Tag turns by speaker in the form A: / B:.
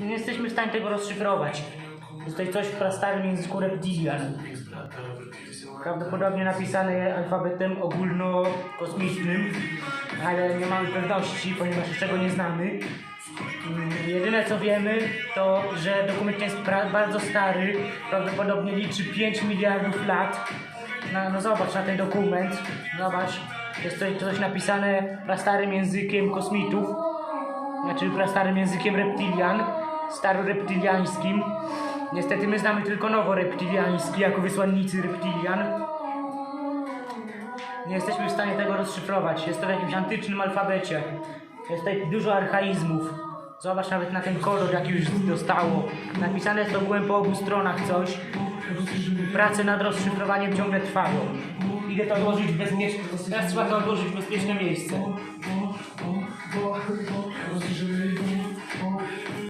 A: Nie jesteśmy w stanie tego rozszyfrować. Jest coś w prastarym języku reptilian. Prawdopodobnie napisane alfabetem ogólnokosmicznym, ale nie mamy pewności, ponieważ jeszcze go nie znamy. Jedyne co wiemy, to że dokument jest bardzo stary, prawdopodobnie liczy 5 miliardów lat. No, no zobacz na ten dokument, zobacz, jest tutaj coś napisane prastarym językiem kosmitów, znaczy prastarym językiem reptilian, staroreptiliańskim. Niestety my znamy tylko noworeptiliański jako wysłannicy reptilian. Nie jesteśmy w stanie tego rozszyfrować. Jest to w jakimś antycznym alfabecie. Jest tutaj dużo archaizmów. Zobacz nawet na ten kolor, jaki już dostało. Napisane jest ogółem po obu stronach coś. Prace nad rozszyfrowaniem ciągle trwają. Idę to odłożyć w bezpieczne... Teraz trzeba to odłożyć w bezpieczne miejsce.